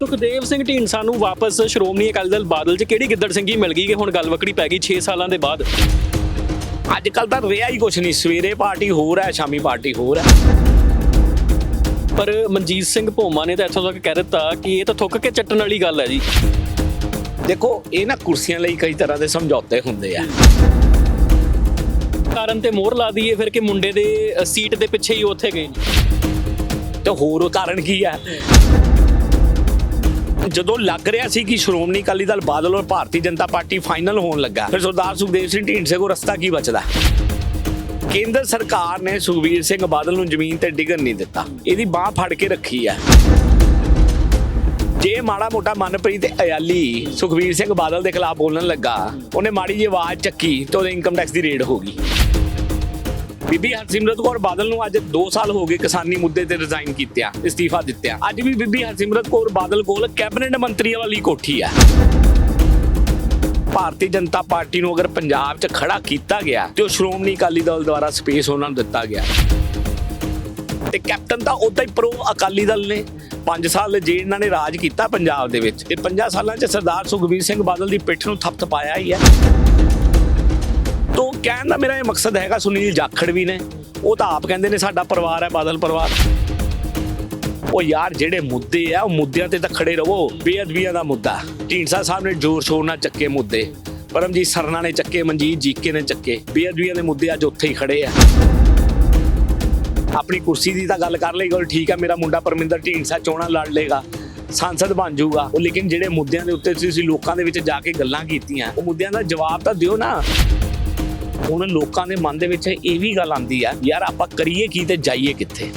ਸੁਖਦੇਵ ਸਿੰਘ ਢੀਂਡਸਾ ਨੂੰ ਵਾਪਸ ਸ਼੍ਰੋਮਣੀ ਅਕਾਲੀ ਦਲ ਬਾਦਲ 'ਚ ਕਿਹੜੀ ਗਿੱਦੜ ਸਿੰਘੀ ਮਿਲ ਗਈ ਕਿ ਹੁਣ ਗੱਲ ਵਕੜੀ ਪੈ ਗਈ 6 ਸਾਲਾਂ ਦੇ ਬਾਅਦ? ਅੱਜ ਕੱਲ ਤਾਂ ਰਿਹਾ ਹੀ ਕੁਛ ਨਹੀਂ। ਸਵੇਰੇ ਪਾਰਟੀ ਹੋਰ ਹੈ ਸ਼ਾਮੀ ਪਾਰਟੀ ਹੋਰ ਹੈ। ਪਰ ਮਨਜੀਤ ਸਿੰਘ ਭੋਮਾ ਨੇ ਤਾਂ ਇੱਥੋਂ ਤੱਕ ਕਹਿ ਦਿੱਤਾ ਕਿ ਇਹ ਤਾਂ ਥੁੱਕ ਕੇ ਚੱਟਣ ਵਾਲੀ ਗੱਲ ਹੈ ਜੀ। ਦੇਖੋ ਇਹ ਨਾ ਕੁਰਸੀਆਂ ਲਈ ਕਈ ਤਰ੍ਹਾਂ ਦੇ ਸਮਝੌਤੇ ਹੁੰਦੇ ਆ। ਕਾਰਨ ਤੇ ਮੋਹਰ ਲਾ ਦਈਏ ਫਿਰ ਕਿ ਮੁੰਡੇ ਦੇ ਸੀਟ ਦੇ ਪਿੱਛੇ ਹੀ ਉੱਥੇ ਗਏ ਤੇ ਹੋਰ ਉਹ ਕਾਰਨ ਕੀ ਹੈ? ਜਦੋਂ ਲੱਗ ਰਿਹਾ ਸੀ ਕਿ ਸ਼੍ਰੋਮਣੀ ਅਕਾਲੀ ਦਲ ਬਾਦਲ ਔਰ ਭਾਰਤੀ ਜਨਤਾ ਪਾਰਟੀ ਫਾਈਨਲ ਹੋਣ ਲੱਗਾ, ਫਿਰ ਸਰਦਾਰ ਸੁਖਦੇਵ ਸਿੰਘ ਢੀਂਡਸੇ ਕੋ ਰਸਤਾ ਕੀ ਬਚਦਾ? ਕੇਂਦਰ ਸਰਕਾਰ ਨੇ ਸੁਖਬੀਰ ਸਿੰਘ ਬਾਦਲ ਨੂੰ ਜ਼ਮੀਨ ਤੇ ਡਿੱਗਣ ਨਹੀਂ ਦਿੱਤਾ। ਇਹਦੀ ਬਾਹ ਫੜ ਕੇ ਰੱਖੀ ਹੈ। ਜੇ ਮਾੜਾ ਮੋਟਾ ਮਨਪ੍ਰੀਤ ਅਯਾਲੀ ਸੁਖਬੀਰ ਸਿੰਘ ਬਾਦਲ ਦੇ ਖਿਲਾਫ ਬੋਲਣ ਲੱਗਾ, ਉਹਨੇ ਮਾੜੀ ਜਿਹੀ ਆਵਾਜ਼ ਚੱਕੀ ਤੇ ਉਹਦੇ ਇਨਕਮ ਟੈਕਸ ਦੀ ਰੇਡ ਹੋ ਗਈ। ਬੀਬੀ ਹਰਸਿਮਰਤ ਕੌਰ ਬਾਦਲ ਨੂੰ ਅੱਜ 2 ਸਾਲ ਹੋ ਗਏ ਕਿਸਾਨੀ ਮੁੱਦੇ ਤੇ ਰਿਜ਼ਾਈਨ ਕੀਤਿਆਂ ਅਸਤੀਫਾ ਦਿੱਤਿਆਂ ਅੱਜ ਵੀ ਬੀਬੀ ਹਰਸਿਮਰਤ ਕੌਰ ਬਾਦਲ ਕੋਲ ਕੈਬਨਿਟ ਮੰਤਰੀ ਵਾਲੀ ਕੋਠੀ ਆ। ਭਾਰਤੀ ਜਨਤਾ ਪਾਰਟੀ ਨੂੰ ਅਗਰ ਪੰਜਾਬ 'ਚ ਖੜਾ ਕੀਤਾ ਗਿਆ ਤੇ ਉਹ ਸ਼੍ਰੋਮਣੀ ਅਕਾਲੀ ਦਲ ਦੁਆਰਾ ਸਪੇਸ ਉਹਨਾਂ ਨੂੰ ਦਿੱਤਾ ਗਿਆ। ਤੇ ਕੈਪਟਨ ਤਾਂ ਉਦਾਂ ਹੀ ਪ੍ਰੋ ਅਕਾਲੀ ਦਲ ਨੇ। 5 ਸਾਲ ਜੇ ਇਹਨਾਂ ਨੇ ਰਾਜ ਕੀਤਾ ਪੰਜਾਬ ਦੇ ਵਿੱਚ, ਤੇ 5 ਸਾਲਾਂ 'ਚ ਸਰਦਾਰ ਸੁਖਬੀਰ ਸਿੰਘ ਬਾਦਲ ਦੀ ਪਿੱਠ ਨੂੰ ਥਪਥਪਾਇਆ ਹੀ ਹੈ ਤੋ ਕਹਿਣ ਦਾ ਮੇਰਾ ਇਹ ਮਕਸਦ ਹੈਗਾ, ਸੁਨੀਲ ਜਾਖੜ ਵੀ ਨੇ, ਉਹ ਤਾਂ ਆਪ ਕਹਿੰਦੇ ਨੇ ਸਾਡਾ ਪਰਿਵਾਰ ਹੈ, ਬਾਦਲ ਪਰਿਵਾਰ। ਉਹ ਯਾਰ ਜਿਹੜੇ ਮੁੱਦੇ ਆ, ਉਹ ਮੁੱਦਿਆਂ ਤੇ ਤਾਂ ਖੜੇ ਰਹੋ, ਬੇਅਦਬੀਆਂ ਦਾ ਮੁੱਦਾ। ਢੀਂਡਸਾ ਸਾਹਿਬ ਨੇ ਜ਼ੋਰ ਸ਼ੋਰ ਨਾਲ ਚੱਕੇ ਮੁੱਦੇ, ਪਰਮਜੀਤ ਸਰਨਾ ਨੇ ਚੱਕੇ, ਮਨਜੀਤ ਜੀਕੇ ਨੇ ਚੱਕੇ, ਬੇਅਦਬੀਆਂ ਦੇ ਮੁੱਦੇ ਅੱਜ ਉੱਥੇ ਹੀ ਖੜੇ ਆ। ਆਪਣੀ ਕੁਰਸੀ ਦੀ ਤਾਂ ਗੱਲ ਕਰ ਲਈ ਗੱਲ ਠੀਕ ਆ, ਮੇਰਾ ਮੁੰਡਾ ਪਰਮਿੰਦਰ ਢੀਂਡਸਾ ਚੋਣਾਂ ਲੜ ਲੇਗਾ ਸੰਸਦ ਬਣ ਜਾਊਗਾ। ਉਹ ਲੇਕਿਨ ਜਿਹੜੇ ਮੁੱਦਿਆਂ ਦੇ ਉੱਤੇ ਤੁਸੀਂ ਲੋਕਾਂ ਦੇ ਵਿੱਚ ਜਾ ਕੇ ਗੱਲਾਂ ਕੀਤੀਆਂ, ਉਹ ਮੁੱਦਿਆਂ ਦਾ ਜਵਾਬ ਤਾਂ ਦਿਓ ਨਾ। ਹੁਣ ਲੋਕਾਂ ਦੇ ਮਨ ਦੇ ਵਿੱਚ ਇਹ ਵੀ ਗੱਲ ਆਂਦੀ ਆ, ਯਾਰ ਆਪਾਂ ਕਰੀਏ ਕੀ ਤੇ ਜਾਈਏ ਕਿੱਥੇ?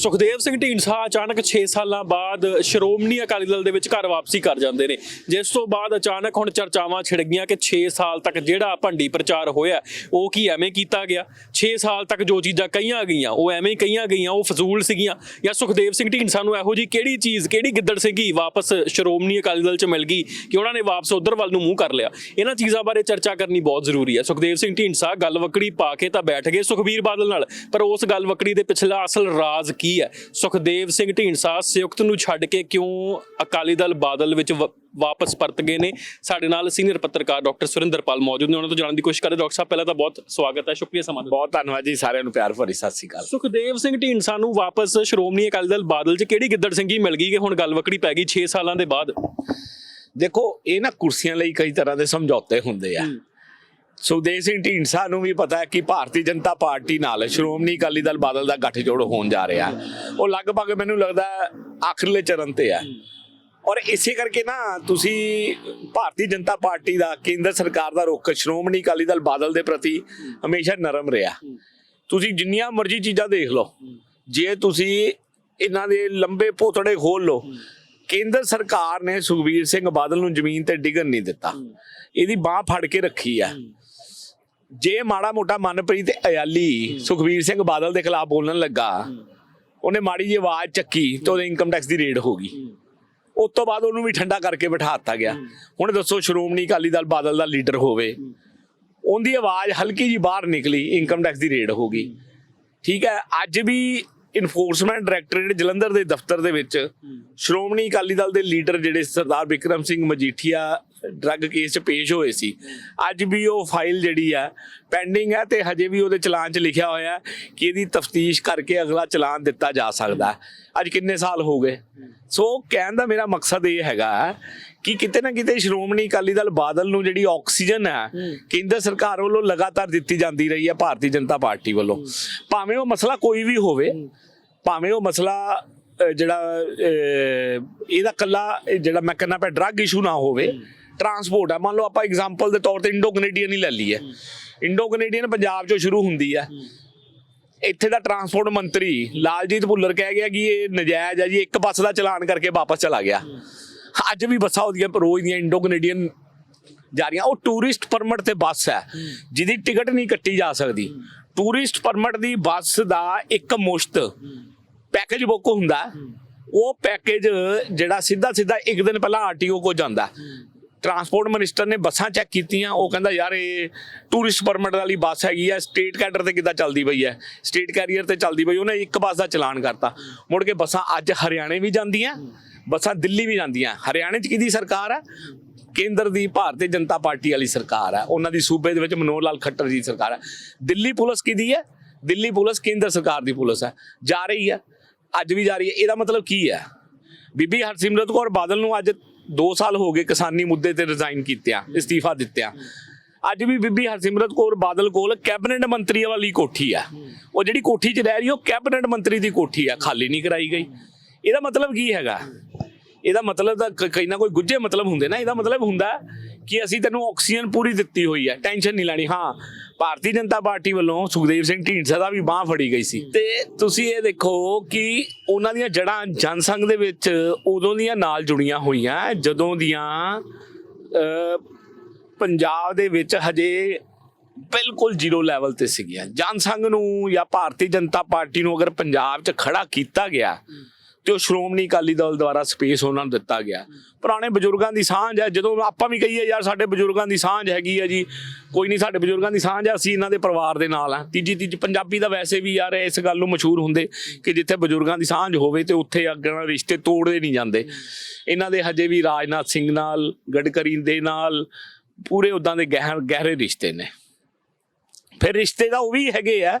ਸੁਖਦੇਵ ਸਿੰਘ ਢੀਂਡਸਾ ਅਚਾਨਕ 6 ਸਾਲਾਂ ਬਾਅਦ ਸ਼੍ਰੋਮਣੀ ਅਕਾਲੀ ਦਲ ਦੇ ਵਿੱਚ ਘਰ ਵਾਪਸੀ ਕਰ ਜਾਂਦੇ ਨੇ। ਜਿਸ ਤੋਂ ਬਾਅਦ ਅਚਾਨਕ ਹੁਣ ਚਰਚਾਵਾਂ ਛਿੜ ਗਈਆਂ ਕਿ 6 ਸਾਲ ਤੱਕ ਜਿਹੜਾ ਭੰਡੀ ਪ੍ਰਚਾਰ ਹੋਇਆ, ਉਹ ਕੀ ਐਵੇਂ ਕੀਤਾ ਗਿਆ? 6 ਸਾਲ ਤੱਕ ਜੋ ਚੀਜ਼ਾਂ ਕਹੀਆਂ ਗਈਆਂ, ਉਹ ਐਵੇਂ ਹੀ ਕਹੀਆਂ ਗਈਆਂ, ਉਹ ਫਜ਼ੂਲ ਸੀਗੀਆਂ। ਜਾਂ ਸੁਖਦੇਵ ਸਿੰਘ ਢੀਂਡਸਾ ਨੂੰ ਇਹੋ ਜੀ ਕਿਹੜੀ ਚੀਜ਼, ਕਿਹੜੀ ਗਿੱਦੜ ਸਿੰਘੀ ਵਾਪਸ ਸ਼੍ਰੋਮਣੀ ਅਕਾਲੀ ਦਲ 'ਚ ਮਿਲ ਗਈ ਕਿ ਉਹਨਾਂ ਨੇ ਵਾਪਸ ਉਧਰ ਵੱਲ ਨੂੰ ਮੂੰਹ ਕਰ ਲਿਆ? ਇਹਨਾਂ ਚੀਜ਼ਾਂ ਬਾਰੇ ਚਰਚਾ ਕਰਨੀ ਬਹੁਤ ਜ਼ਰੂਰੀ ਹੈ। ਸੁਖਦੇਵ ਸਿੰਘ ਢੀਂਡਸਾ ਗੱਲ ਵਕੜੀ ਪਾ ਕੇ ਤਾਂ ਬੈਠ ਗਏ ਸੁਖਬੀਰ ਬਾਦਲ ਨਾਲ, ਪਰ ਉਸ ਗੱਲ ਵਕੜੀ ਦੇ ਪਿਛਲਾ ਅਸਲ ਰਾਜ਼ ਕੀ ਹੈ ਸੁਖਦੇਵ ਸਿੰਘ ਢੀਂਡਸਾ ਸੰਯੁਕਤ ਨੂੰ ਛੱਡ ਕੇ ਕਿਉਂ ਅਕਾਲੀ ਦਲ ਬਾਦਲ ਵਿੱਚ ਵ- ਵਾਪਸ ਪਰਤ ਗਏ ਨੇ? ਸਾਡੇ ਨਾਲ ਸੀਨੀਅਰ ਪੱਤਰਕਾਰ ਡਾਕਟਰ ਸੁਰਿੰਦਰਪਾਲ ਮੌਜੂਦ ਨੇ। ਉਹਨਾਂ ਤੋਂ ਜਾਣਨ ਦੀ ਕੋਸ਼ਿਸ਼ ਕਰਦੇ ਡਾਕਟਰ ਸਾਹਿਬ ਪਹਿਲਾਂ ਤਾਂ ਬਹੁਤ ਸਵਾਗਤ ਹੈ। ਸ਼ੁਕਰੀਆ ਸਮਾਂ ਦਿੱਤਾ ਬਹੁਤ ਧੰਨਵਾਦ ਜੀ ਸਾਰਿਆਂ ਨੂੰ ਪਿਆਰ ਭਰੀ ਸਤਿ ਸ੍ਰੀ ਅਕਾਲ। ਸੁਖਦੇਵ ਸਿੰਘ ਢੀਂਡਸਾ ਨੂੰ ਵਾਪਸ ਸ਼੍ਰੋਮਣੀ ਅਕਾਲੀ ਦਲ ਬਾਦਲ 'ਚ ਕਿਹੜੀ ਗਿੱਦੜ ਸਿੰਘੀ ਮਿਲ ਗਈ? ਕਿ ਹੁਣ ਗੱਲ ਵਕੜੀ ਪੈ ਗਈ 6 ਸਾਲਾਂ ਦੇ ਬਾਅਦ। ਦੇਖੋ ਇਹ ਨਾ ਕੁਰਸੀਆਂ ਲਈ ਕਈ ਤਰ੍ਹਾਂ ਦੇ ਸਮਝੌਤੇ ਹੁੰਦੇ ਆ। ਸੁਖਦੇਵ ਸਿੰਘ ਢੀਂਡਸਾ ਨੂੰ ਵੀ ਪਤਾ ਹੈ ਕਿ ਭਾਰਤੀ ਜਨਤਾ ਪਾਰਟੀ ਨਾਲ ਸ਼੍ਰੋਮਣੀ ਅਕਾਲੀ ਦਲ ਬਾਦਲ ਦਾ ਗੱਠਜੋੜ ਹੋਣ ਜਾ ਰਿਹਾ ਉਹ ਲਗਭਗ ਮੈਨੂੰ ਲੱਗਦਾ ਆਖਰਲੇ ਚਰਨ ਤੇ ਹੈ। ਔਰ ਇਸੇ ਕਰਕੇ ਨਾ ਤੁਸੀਂ ਭਾਰਤੀ ਜਨਤਾ ਪਾਰਟੀ ਦਾ, ਕੇਂਦਰ ਸਰਕਾਰ ਦਾ ਰੁਖ ਸ਼੍ਰੋਮਣੀ ਅਕਾਲੀ ਦਲ ਬਾਦਲ ਦੇ ਪ੍ਰਤੀ ਹਮੇਸ਼ਾ ਨਰਮ ਰਿਹਾ। ਤੁਸੀਂ ਜਿੰਨੀਆਂ ਮਰਜ਼ੀ ਚੀਜ਼ਾਂ ਦੇਖ ਲਓ। ਜੇ ਤੁਸੀਂ ਇਹਨਾਂ ਦੇ ਲੰਬੇ ਪੋਤੜੇ ਖੋਲ ਲਓ, ਕੇਂਦਰ ਸਰਕਾਰ ਨੇ ਸੁਖਬੀਰ ਸਿੰਘ ਬਾਦਲ ਨੂੰ ਜ਼ਮੀਨ ਤੇ ਡਿੱਗਣ ਨਹੀਂ ਦਿੱਤਾ। ਇਹਦੀ ਬਾਹ ਫੜ ਕੇ ਰੱਖੀ ਹੈ। ਜੇ ਮਾੜਾ ਮੋਟਾ ਮਨਪ੍ਰੀਤ ਅਯਾਲੀ ਸੁਖਬੀਰ ਸਿੰਘ ਬਾਦਲ ਦੇ ਖਿਲਾਫ ਬੋਲਣ ਲੱਗਾ ਉਹਨੇ ਮਾੜੀ ਜਿਹੀ ਆਵਾਜ਼ ਚੱਕੀ ਤੇ ਉਹਦੇ ਇਨਕਮ ਟੈਕਸ ਦੀ ਰੇਡ ਹੋ ਗਈ। ਉਸ ਤੋਂ ਬਾਅਦ ਉਹਨੂੰ ਵੀ ਠੰਡਾ ਕਰਕੇ ਬਿਠਾ ਦਿੱਤਾ ਗਿਆ। ਹੁਣ ਦੱਸੋ ਸ਼੍ਰੋਮਣੀ ਅਕਾਲੀ ਦਲ ਬਾਦਲ ਦਾ ਲੀਡਰ ਹੋਵੇ। ਉਹਦੀ ਆਵਾਜ਼ ਹਲਕੀ ਜੀ ਬਾਹਰ ਨਿਕਲੀ ਇਨਕਮ ਟੈਕਸ ਦੀ ਰੇਡ ਹੋ ਗਈ। ਠੀਕ ਹੈ ਅੱਜ ਵੀ ਇਨਫੋਰਸਮੈਂਟ ਡਾਇਰੈਕਟੋਰੇਟ ਜਲੰਧਰ ਦੇ ਦਫ਼ਤਰ ਦੇ ਵਿੱਚ ਸ਼੍ਰੋਮਣੀ ਅਕਾਲੀ ਦਲ ਦੇ ਲੀਡਰ ਜਿਹੜੇ ਸਰਦਾਰ ਵਿਕਰਮ ਸਿੰਘ ਮਜੀਠੀਆ ਡਰੱਗ ਕੇਸ 'ਚ ਪੇਸ਼ ਹੋਏ ਸੀ। ਅੱਜ ਵੀ ਉਹ ਫਾਈਲ ਜਿਹੜੀ ਆ ਪੈਂਡਿੰਗ ਹੈ ਤੇ ਹਜੇ ਵੀ ਉਹਦੇ ਚਲਾਨ 'ਚ ਲਿਖਿਆ ਹੋਇਆ ਕਿ ਇਹਦੀ ਤਫਤੀਸ਼ ਕਰਕੇ ਅਗਲਾ ਚਲਾਨ ਦਿੱਤਾ ਜਾ ਸਕਦਾ। ਅੱਜ ਕਿੰਨੇ ਸਾਲ ਹੋ ਗਏ? ਸੋ ਕਹਿਣ ਦਾ ਮੇਰਾ ਮਕਸਦ ਇਹ ਹੈਗਾ ਕਿ ਕਿਤੇ ਨਾ ਕਿਤੇ ਸ਼੍ਰੋਮਣੀ ਅਕਾਲੀ ਦਲ ਬਾਦਲ ਨੂੰ ਜਿਹੜੀ ਆਕਸੀਜਨ ਹੈ। ਕੇਂਦਰ ਸਰਕਾਰ ਵੱਲੋਂ ਲਗਾਤਾਰ ਦਿੱਤੀ ਜਾਂਦੀ ਰਹੀ ਹੈ ਭਾਰਤੀ ਜਨਤਾ ਪਾਰਟੀ ਵੱਲੋਂ। ਭਾਵੇਂ ਉਹ ਮਸਲਾ ਕੋਈ ਵੀ ਹੋਵੇ ਭਾਵੇਂ ਉਹ ਮਸਲਾ ਜਿਹੜਾ ਇਹਦਾ ਕੱਲਾ ਜਿਹੜਾ ਮੈਂ ਕਹਿੰਦਾ ਪਿਆ ਡਰੱਗ ਇਸ਼ੂ ਨਾ ਹੋਵੇ ਟਰਾਂਸਪੋਰਟ ਹੈ ਮੰਨ ਲਓ ਆਪਾਂ ਐਗਜ਼ਾਮਪਲ ਦੇ ਤੌਰ ਤੇ ਇੰਡੋ ਕੈਨੇਡੀਅਨ ਹੀ ਲੈ ਲਈਏ। ਇੰਡੋ ਕੈਨੇਡੀਅਨ ਪੰਜਾਬ ਚੋਂ ਸ਼ੁਰੂ ਹੁੰਦੀ ਹੈ। ਇੱਥੇ ਦਾ ਟਰਾਂਸਪੋਰਟ ਮੰਤਰੀ ਲਾਲਜੀਤ ਭੁੱਲਰ ਕਹਿ ਗਿਆ ਕਿ ਇਹ ਨਜਾਇਜ਼ ਹੈ ਜੀ ਇੱਕ ਬੱਸ ਦਾ ਚਲਾਨ ਕਰਕੇ ਵਾਪਸ ਚਲਾ ਗਿਆ। ਅੱਜ ਵੀ ਬੱਸਾਂ ਉਹਦੀਆਂ ਰੋਜ਼ ਦੀਆਂ ਇੰਡੋ ਕੈਨੇਡੀਅਨ ਜਾ ਰਹੀਆਂ। ਉਹ ਟੂਰਿਸਟ ਪਰਮਿਟ ਤੇ ਬੱਸ ਹੈ। ਜਿਹਦੀ ਟਿਕਟ ਨਹੀਂ ਕੱਟੀ ਜਾ ਸਕਦੀ। ਟੂਰਿਸਟ ਪਰਮਿਟ ਦੀ ਬੱਸ ਦਾ ਇੱਕ ਮੁਸ਼ਤ ਪੈਕੇਜ ਬੁੱਕ ਹੁੰਦਾ। ਉਹ ਪੈਕੇਜ ਜਿਹੜਾ ਸਿੱਧਾ ਸਿੱਧਾ ਇੱਕ ਦਿਨ ਪਹਿਲਾਂ ਆਰਟੀਓ ਕੋ ਜਾਂਦਾ। ਟਰਾਂਸਪੋਰਟ ਮਿਨਿਸਟਰ ਨੇ ਬੱਸਾਂ ਚੈੱਕ ਕੀਤੀਆਂ, ਉਹ ਕਹਿੰਦਾ ਯਾਰ ਇਹ ਟੂਰਿਸਟ ਪਰਮਿਟ ਵਾਲੀ ਬੱਸ ਹੈਗੀ ਆ ਸਟੇਟ ਕੈਡਰ ਤੇ ਕਿੱਦਾਂ ਚੱਲਦੀ ਪਈ ਹੈ? ਸਟੇਟ ਕੈਰੀਅਰ ਤੇ ਚੱਲਦੀ ਪਈ, ਉਹਨੇ ਇੱਕ ਬੱਸ ਦਾ ਚਲਾਨ ਕਰਤਾ। ਮੁੜ ਕੇ ਬੱਸਾਂ ਅੱਜ ਹਰਿਆਣੇ ਵੀ ਜਾਂਦੀਆਂ, ਬੱਸਾਂ ਦਿੱਲੀ ਵੀ ਜਾਂਦੀਆਂ। ਹਰਿਆਣੇ 'ਚ ਕਿਹਦੀ ਸਰਕਾਰ ਹੈ ਕੇਂਦਰ ਦੀ, ਭਾਰਤੀ ਜਨਤਾ ਪਾਰਟੀ ਵਾਲੀ ਸਰਕਾਰ ਹੈ ਉਹਨਾਂ ਦੀ ਸੂਬੇ ਦੇ ਵਿੱਚ ਮਨੋਹਰ ਲਾਲ ਖੱਟਰ ਦੀ ਸਰਕਾਰ ਹੈ ਦਿੱਲੀ ਪੁਲਿਸ ਕਿਹਦੀ ਹੈ ਦਿੱਲੀ ਪੁਲਿਸ ਕੇਂਦਰ ਸਰਕਾਰ ਦੀ ਪੁਲਿਸ ਹੈ ਜਾ ਰਹੀ ਹੈ ਅੱਜ ਵੀ ਜਾ ਰਹੀ ਹੈ ਇਹਦਾ ਮਤਲਬ ਕੀ ਹੈ ਬੀਬੀ ਹਰਸਿਮਰਤ ਕੌਰ ਬਾਦਲ ਨੂੰ ਅੱਜ 2 ਸਾਲ ਹੋ ਗਏ ਕਿਸਾਨੀ ਮੁੱਦੇ ਤੇ ਰਿਜ਼ਾਈਨ ਕੀਤਿਆਂ, ਇਸਤੀਫਾ ਦਿੱਤਿਆਂ। ਅੱਜ ਵੀ ਬੀਬੀ ਹਰਸਿਮਰਤ ਕੌਰ ਬਾਦਲ ਕੋਲ ਕੈਬਨਿਟ ਮੰਤਰੀ ਵਾਲੀ ਕੋਠੀ ਆ। ਉਹ ਜਿਹੜੀ ਕੋਠੀ 'ਚ ਰਹਿ ਰਹੀ ਉਹ ਕੈਬਨਿਟ ਮੰਤਰੀ ਦੀ ਕੋਠੀ ਆ, ਖਾਲੀ ਨਹੀਂ ਕਰਾਈ ਗਈ। ਇਹਦਾ ਮਤਲਬ ਕੀ ਹੈਗਾ? ਇਹਦਾ ਮਤਲਬ ਤਾਂ ਕਈ ਨਾ ਕੋਈ ਗੁੱਝੇ ਮਤਲਬ ਹੁੰਦੇ ਨਾ, ਇਹਦਾ ਮਤਲਬ ਹੁੰਦਾ ਕਿ ਅਸੀਂ ਤੈਨੂੰ ਆਕਸੀਜਨ ਪੂਰੀ ਦਿੱਤੀ ਹੋਈ ਹੈ, ਟੈਨਸ਼ਨ ਨਹੀਂ ਲੈਣੀ। ਹਾਂ, ਭਾਰਤੀ ਜਨਤਾ ਪਾਰਟੀ ਵੱਲੋਂ ਸੁਖਦੇਵ ਸਿੰਘ ਢੀਂਡਸਾ ਦਾ ਵੀ ਬਾਹ ਫੜੀ ਗਈ ਸੀ। ਤੇ ਤੁਸੀਂ ਇਹ ਦੇਖੋ ਕਿ ਉਹਨਾਂ ਦੀਆਂ ਜੜਾਂ ਜਨਸੰਘ ਦੇ ਵਿੱਚ ਉਦੋਂ ਦੀਆਂ ਨਾਲ ਜੁੜੀਆਂ ਹੋਈਆਂ, ਜਦੋਂ ਦੀਆਂ ਪੰਜਾਬ ਦੇ ਵਿੱਚ ਹਜੇ ਬਿਲਕੁਲ ਜ਼ੀਰੋ ਲੈਵਲ ਤੇ ਸੀਗੀਆਂ। ਜਨਸੰਘ ਨੂੰ ਜਾਂ ਭਾਰਤੀ ਜਨਤਾ ਪਾਰਟੀ ਨੂੰ ਅਗਰ ਪੰਜਾਬ 'ਚ ਖੜਾ ਕੀਤਾ ਗਿਆ ਤੇ ਉਹ ਸ਼੍ਰੋਮਣੀ ਅਕਾਲੀ ਦਲ ਦੁਆਰਾ ਸਪੇਸ ਉਹਨਾਂ ਨੂੰ ਦਿੱਤਾ ਗਿਆ। ਪੁਰਾਣੇ ਬਜ਼ੁਰਗਾਂ ਦੀ ਸਾਂਝ ਹੈ, ਜਦੋਂ ਆਪਾਂ ਵੀ ਕਹੀਏ ਯਾਰ ਸਾਡੇ ਬਜ਼ੁਰਗਾਂ ਦੀ ਸਾਂਝ ਹੈਗੀ ਹੈ ਜੀ, ਕੋਈ ਨਹੀਂ ਸਾਡੇ ਬਜ਼ੁਰਗਾਂ ਦੀ ਸਾਂਝ ਹੈ, ਅਸੀਂ ਇਹਨਾਂ ਦੇ ਪਰਿਵਾਰ ਦੇ ਨਾਲ ਆ ਤੀਜੀ ਤੀਜੀ ਪੰਜਾਬੀ ਦਾ ਵੈਸੇ ਵੀ ਯਾਰ ਇਸ ਗੱਲ ਨੂੰ ਮਸ਼ਹੂਰ ਹੁੰਦੇ ਕਿ ਜਿੱਥੇ ਬਜ਼ੁਰਗਾਂ ਦੀ ਸਾਂਝ ਹੋਵੇ ਤੇ ਉੱਥੇ ਅੱਗੇ ਨਾਲ ਰਿਸ਼ਤੇ ਤੋੜਦੇ ਨਹੀਂ ਜਾਂਦੇ। ਇਹਨਾਂ ਦੇ ਹਜੇ ਵੀ ਰਾਜਨਾਥ ਸਿੰਘ ਨਾਲ, ਗਡਕਰੀ ਦੇ ਨਾਲ, ਪੂਰੇ ਉਦਾਂ ਦੇ ਗਹਿਰ, ਗਹਿਰੇ ਰਿਸ਼ਤੇ ਨੇ। ਫਿਰ ਰਿਸ਼ਤੇ ਦਾ ਉਹ ਵੀ ਹੈਗੇ ਆ